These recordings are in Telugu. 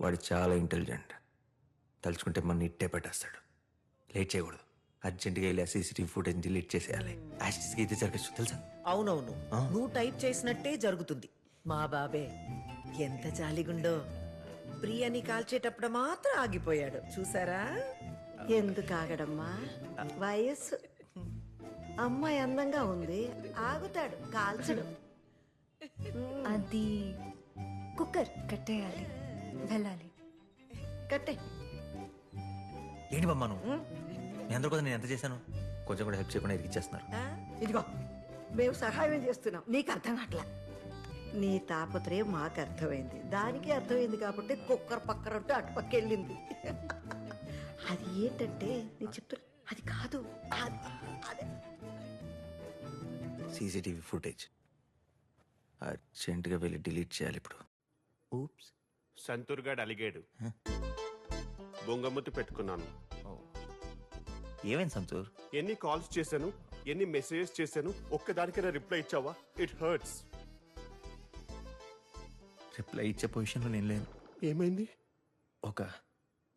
వాడు చాలా ఇంటెలిజెంట్. తలుచుకుంటే మన ఇట్టే పెట్టేస్తాడు. లేట్ చేయకూడదు. అర్జెంటుగా వెళ్ళి సీసీటీవీ ఫుటేజ్ డిలీట్ చేసేయాలి. యాక్సిస్కి అయితే జరగచ్చు తెలుసా? అవునవును. నువ్వు టైప్ చేసినట్టే జరుగుతుంది. మా బాబే ఎంత జాలిగుండో. ప్రియని కాల్చేటప్పుడు మాత్రం ఆగిపోయాడు. చూసారా? ఎందుకు ఆగడమ్మా? వయస్సు. అమ్మాయి అందంగా ఉంది. ఆగుతాడు కాల్చడు. అది కుక్కర్ కట్టేయాలి. వెళ్ళాలి. కట్టే. ఏంటి బామ్మ నువ్వు? మీ అందరి కోసం నేను ఎంత చేశాను? కొంచెం కూడా హెల్ప్ చేయకుండా ఇరికిచ్చేస్తున్నారు. ఆ? ఇదిగో మేము సహాయం చేస్తున్నాం. నీకు అర్థం కావట్లా? నీ తాపత్రయం మాకు అర్థమైంది. దానికి అర్థమైంది కాబట్టి కుక్కర్ పక్కరంటూ అటుపక్క వెళ్ళింది. అది ఏంటంటే నేను చెప్తున్నా అది కాదు. అది అది. CCTV footage. అర్జెంటుగా వెళ్ళి డిలీట్ చేయాలి ఇప్పుడు. ఊప్స్ సంతూర్గాడు అలిగాడు. బొంగమ్మతి పెట్టుకున్నాను. ఏమైంది సంతూర్? ఎన్ని కాల్స్ చేశాను ఎన్ని మెసేజెస్ చేశాను ఒక్కదానికైనా రిప్లై ఇచ్చావా? It hurts. రిప్లై ఇచ్చే పొజిషన్లో నేను లేను. ఏమైంది? ఒక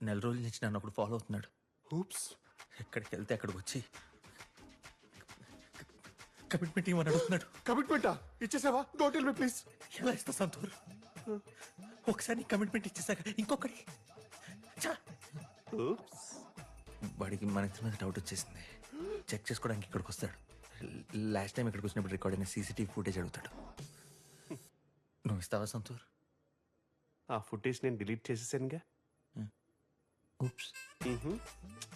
నెల రోజుల నుంచి నన్ను ఒకడు ఫాలో అవుతున్నాడు. హూప్స్. ఎక్కడికి వెళ్తే అక్కడికి వచ్చి కమిట్మెంట్ ఇవ్వమని అడుగుతున్నాడు? కమిట్మెంటా? ఇచ్చేసావా? డోంట్ టెల్ మీ ప్లీజ్ ఎలా ఇస్తా సంతూర్? ఒకసారి కమిట్మెంట్ ఇచ్చేసాక ఇంకొకటి. వాడికి మన ఇద్దరి మీద డౌట్ వచ్చేసింది. చెక్ చేసుకోవడానికి ఇక్కడికి వస్తాడు. లాస్ట్ టైం ఇక్కడికి వచ్చినప్పుడు రికార్డ్ అయిన సీసీటీవీ ఫుటేజ్ అడుగుతాడు. నువ్వు ఇస్తావా సంతూర్? ఆ ఫుటేజ్ నేను డిలీట్ చేసేసానుగా. మ్హూ.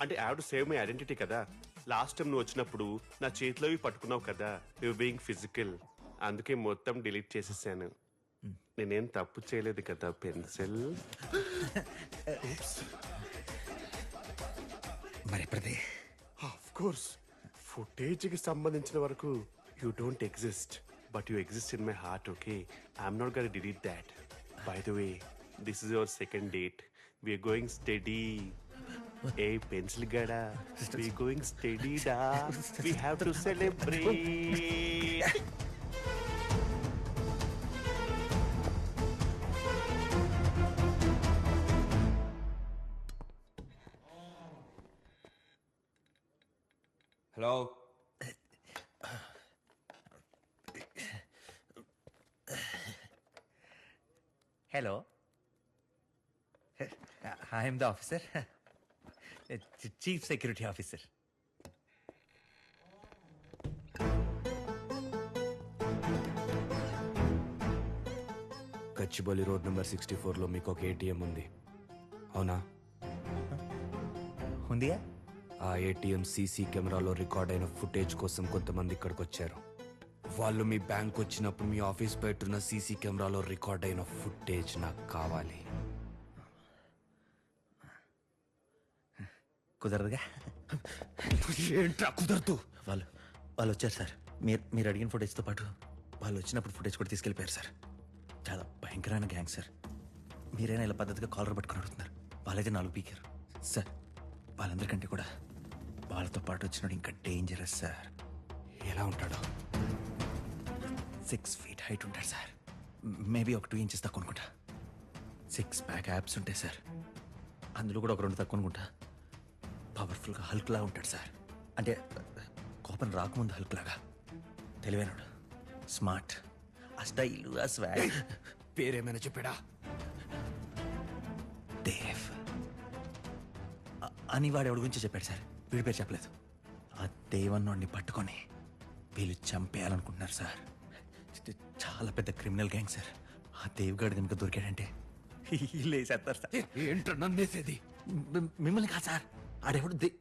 అంటే ఆవిడ సేవ్ మై ఐడెంటిటీ కదా. లాస్ట్ టైం నువ్వు వచ్చినప్పుడు నా చేతిలోవి పట్టుకున్నావు కదా. యు బీయింగ్ ఫిజికల్ అందుకే మొత్తం డిలీట్ చేసేసాను. నేనేం తప్పు చేయలేదు కదా పెన్సిల్. మరి ఎప్పుడదే? ఆఫ్ కోర్స్ ఫుటేజ్కి సంబంధించిన వరకు you don't exist but you exist in my heart okay I'm not gonna delete that by the way this is your second date we're going steady a pencil గడా we going study డా we have to celebrate hello hello I'm the officer chief security officer Gachibowli road number sixty ఫోర్లో మీకు ఒక ఏటీఎం ఉంది. అవునా? ఉందియా ఆ ఏటీఎం సీసీ కెమెరాలో రికార్డ్ అయిన ఫుటేజ్ కోసం కొంతమంది ఇక్కడికి వచ్చారు వాళ్ళు మీ బ్యాంక్ వచ్చినప్పుడు మీ ఆఫీస్ బయట ఉన్న సీసీ కెమెరాలో రికార్డ్ అయిన ఫుటేజ్ నాకు కావాలి. కుదరదుగా? ఏంట్రా కుదరదు? వాళ్ళు వాళ్ళు వచ్చారు సార్. మీరు మీరు అడిగిన ఫుటేజ్తో పాటు వాళ్ళు వచ్చినప్పుడు ఫుటేజ్ కూడా తీసుకెళ్ళిపోయారు సార్. చాలా భయంకరమైన గ్యాంగ్ సార్. మీరైనా ఇలా పద్ధతిగా కాలర్ పట్టుకుని అడుగుతున్నారు. వాళ్ళైతే నాలుగు పీకారు. సార్ వాళ్ళందరికంటే కూడా వాళ్ళతో పాటు వచ్చినాడు ఇంకా డేంజరస్ సార్ ఎలా ఉంటాడో? సిక్స్ ఫీట్ హైట్ ఉంటాడు సార్ మేబీ ఒక టూ ఇంచెస్ తక్కువ అనుకుంటా. సిక్స్ ప్యాక్ యాప్స్ ఉంటాయి సార్ అందులో కూడా ఒక రెండు తక్కువ అనుకుంటా. పవర్ఫుల్గా హల్క్లా ఉంటాడు సార్ అంటే కోపం రాకముందు హల్క్ లాగా. తెలివైనడు. స్మార్ట్ ఆ స్టైల్ ఆ స్వాగ్ పేరేమైనా చెప్పాడా? దేవ్. అని వాడు ఎవడి గురించి చెప్పాడు సార్ వీడి పేరు చెప్పలేదు. ఆ దేవన్నోడిని పట్టుకొని వీళ్ళు చంపేయాలనుకుంటున్నారు సార్. ఇది చాలా పెద్ద క్రిమినల్ గ్యాంగ్ సార్. ఆ దేవ్గాడు కనుక దొరికాడంటే లేసేస్తారు సార్. ఏంట్రా నన్నేసేది మి- మిమ్మల్ని కాదు సార్. ఆడెవడు దే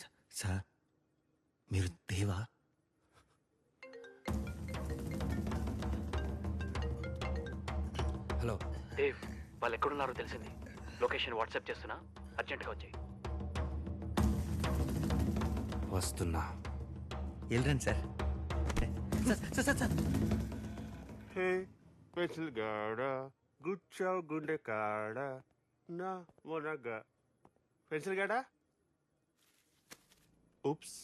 స- సార్ మీరు దేవా? హలో. దేవ్ వాళ్ళు ఎక్కడున్నారో తెలిసింది. లొకేషన్ వాట్సాప్ చేస్తున్నా. అర్జెంట్గా వచ్చాయి. వస్తున్నా. వెళ్ళండి sir. Sir sir sir hey pencil గాడ గుచ్చావు గుండె కాడ నా వనగ పెన్సిల్ గాడ? ఉప్స్.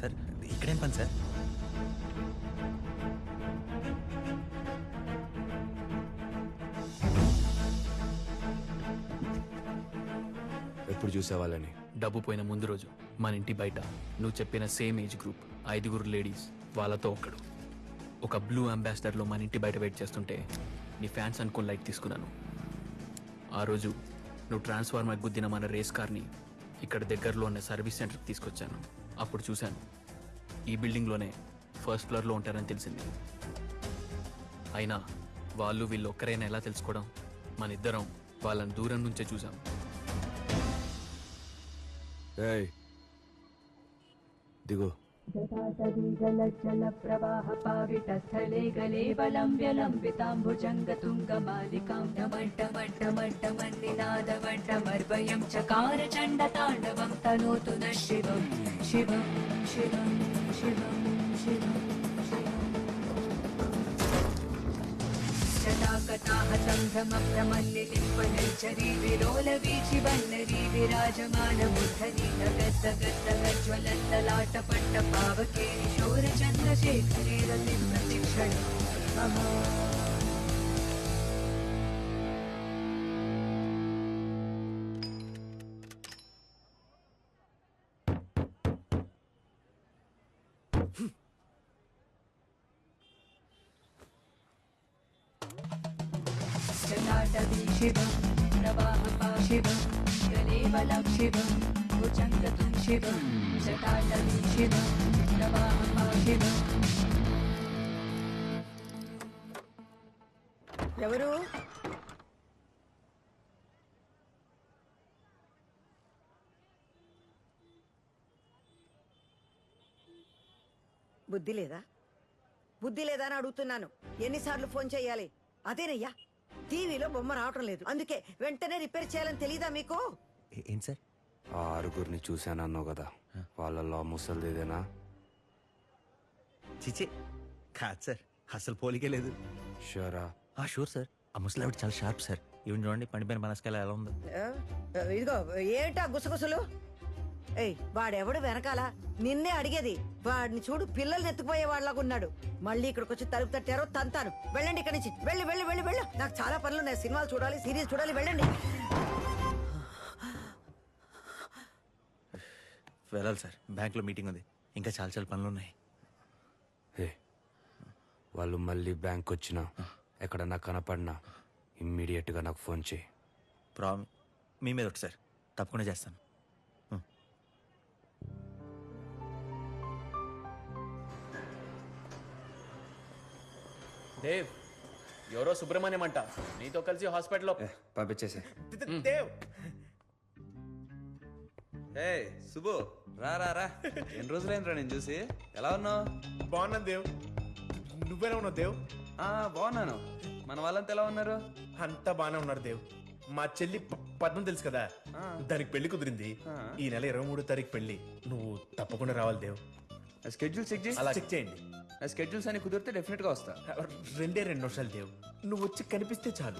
సార్ ఇక్కడేం పని సార్? ఎప్పుడు చూసేవాళ్ళని? డబ్బు పోయిన ముందు రోజు మన ఇంటి బయట నువ్వు చెప్పిన సేమ్ ఏజ్ గ్రూప్ ఐదుగురు లేడీస్ వాళ్ళతో ఒకడు ఒక బ్లూ అంబాసిడర్లో మన ఇంటి బయట వెయిట్ చేస్తుంటే నీ ఫ్యాన్స్ అనుకుని లైట్ తీసుకున్నాను. ఆ రోజు నువ్వు ట్రాన్స్ఫార్మర్ గుద్దిన మన రేస్ కార్ని ఇక్కడ దగ్గరలో ఉన్న సర్వీస్ సెంటర్కి తీసుకొచ్చాను. అప్పుడు చూశాను. ఈ బిల్డింగ్లోనే ఫస్ట్ ఫ్లోర్లో ఉంటారని తెలిసింది. అయినా వాళ్ళు వీళ్ళు ఒక్కరైనా ఎలా తెలుసుకోవడం? మన ఇద్దరం వాళ్ళని దూరం నుంచే చూసాం దిగు जलप्रवाहपावितस्थले गले बलं व्यलम्बिताम्बुजङ्गतुङ्गमालिकां डमड्डमड्डमड्डमन्निनादमड्डमर्वयं चकार चण्डताण्डवं तनोतु नः शिवं शिवं शिवं शिवं कटाः भ्रमभ्रमल्यलिपलचरि विरोलवीचिवल्लरी विराजमानबुधरी लगद्दगत्तगज्ज्वलन्तलाटपट्टपावके शोरचन्द्रशेखरेरक्षण ఎవరు? బుద్ధి లేదా? బుద్ధి లేదా అని అడుగుతున్నాను. ఎన్నిసార్లు ఫోన్ చేయాలి? అదేనయ్యా? టీవీలో బొమ్మ రావటం లేదు. అందుకే వెంటనే రిపేర్ చేయాలని తెలీదా మీకు? ఏ- ఏంటి సార్? ఆ ఆరుగురిని చూశాను అన్నావు కదా. వాళ్ళలో ఆ ముసలిదేనా చిచి కాదు సార్ అసలు పోలికే లేదు. షూరా? ఆ షూర్ సార్. ఆ ముసలావిడ చాలా షార్ప్ సార్. ఈవెన్ చూడండి పండిపోయిన మనస్కాల ఎలా ఉందో. ఆ, ఇదిగో ఏంటా గుసగుసలు? ఏయ్ వాడెవడు వెనకాల? నిన్నే అడిగేది. వాడిని చూడు పిల్లల్ని ఎత్తుకుపోయే వాళ్ళగా ఉన్నాడు. మళ్ళీ ఇక్కడికి వచ్చి తలుపు తట్టారో తంతాను. వెళ్ళండి ఇక్కడి నుంచి. వెళ్ళి వెళ్ళి వెళ్ళి వెళ్ళు. నాకు చాలా పనులు ఉన్నాయి. సినిమాలు చూడాలి సిరీస్ చూడాలి. వెళ్ళండి. వెళ్ళాలి సార్. బ్యాంక్లో మీటింగ్ ఉంది. ఇంకా చాలా చాలా పనులు ఉన్నాయి. హే వాళ్ళు మళ్ళీ బ్యాంక్ వచ్చినా ఎక్కడన్నా కనపడినా ఇమ్మీడియట్గా నాకు ఫోన్ చేయి. ప్రాబ్లం మీ మీద ఒకటి సార్. తప్పకుండా చేస్తాను. దేవ్ ఎవరో సుబ్రహ్మణ్యం అంట నీతో కలిసి హాస్పిటల్లో పంపించేసే. దేవ్! ఏ సుబ్బు రా రా రా. ఎన్ని రోజులైందిరా నేను చూసి? ఎలా ఉన్నావు? బాగున్నాను దేవ్. నువ్వేనా ఉన్నావు దేవ్? ఆ బాగున్నాను. మన వాళ్ళంతా ఎలా ఉన్నారు? అంతా బాగానే ఉన్నారు దేవ్. మా చెల్లి పద్మం తెలుసు కదా? దానికి పెళ్ళి కుదిరింది. ఈ నెల ఇరవై మూడో తారీఖు పెళ్ళి. నువ్వు తప్పకుండా రావాలి దేవ్. స్కెడ్యూల్ చెక్ చేసి అలా చెక్ చేయండి. ఆ స్కెడ్యూల్స్ అని కుదిరితే డెఫినెట్గా వస్తా. రెండే రెండు నిమిషాలు దేవ్. నువ్వు వచ్చి కనిపిస్తే చాలు.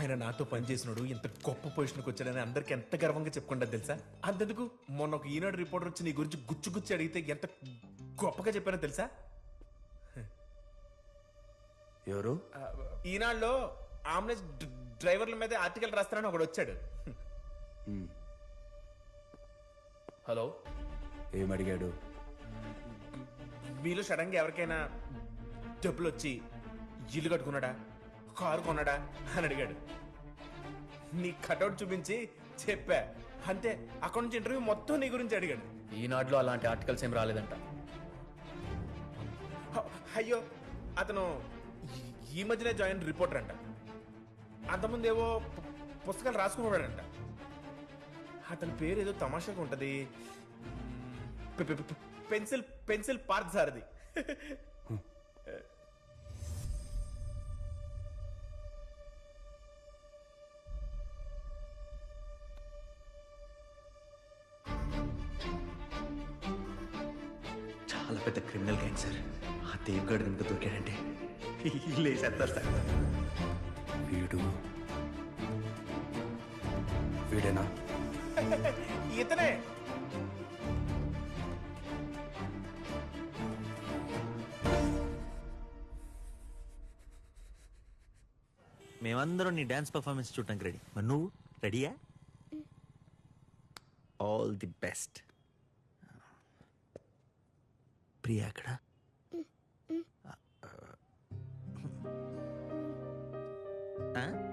ఆయన నాతో పనిచేసినాడు ఎంత గొప్ప పొజిషన్కి వచ్చాడని అందరికి ఎంత గర్వంగా చెప్పుకుంటా తెలుసా? అంతెందుకు? మొన్న ఒక ఈనాడు రిపోర్టర్ వచ్చి నీ గురించి గుచ్చి గుచ్చి అడిగితే ఎంత గొప్పగా చెప్పానో తెలుసా? ఎవరు? ఈనాడులో ఆమ్లెన్స్ డ్ర- డ్రైవర్ల మీద ఆర్టికల్ రాస్తానని ఒకడు వచ్చాడు. హలో. ఏమడిగాడు మీలో సడన్గా ఎవరికైనా డబ్బులు వచ్చి ఇల్లు కట్టుకున్నాడా? కారు కొన్నాడా? అని అడిగాడు. నీ కటౌట్ చూపించి చెప్పా. అంతే అక్కడ నుంచి ఇంటర్వ్యూ మొత్తం నీ గురించి అడిగాడు. ఈనాడులో అలాంటి ఆర్టికల్స్ ఏం రాలేదంట. అయ్యో అతను ఈ- మధ్యనే జాయిన్ రిపోర్టర్ అంట. అంతకుముందు ఏవో పుస్తకాలు రాసుకున్నాడంట అతని పేరు ఏదో తమాషాగా ఉంటది. పెన్సిల్ పెన్సిల్ పార్క్ సారది. చాలా పెద్ద క్రిమినల్ గ్యాంగ్ సార్. ఆ దేవ్గాడు కనుక దొరికాడంటే లేసేస్తారు సార్. వీడు వీడేనా? ఇతనే. మేమందరం నీ డాన్స్ పర్ఫార్మెన్స్ చూడటానికి రెడీ మరి నువ్వు రెడీయా? ఆల్ ది బెస్ట్ ప్రియా అక్కడ Huh?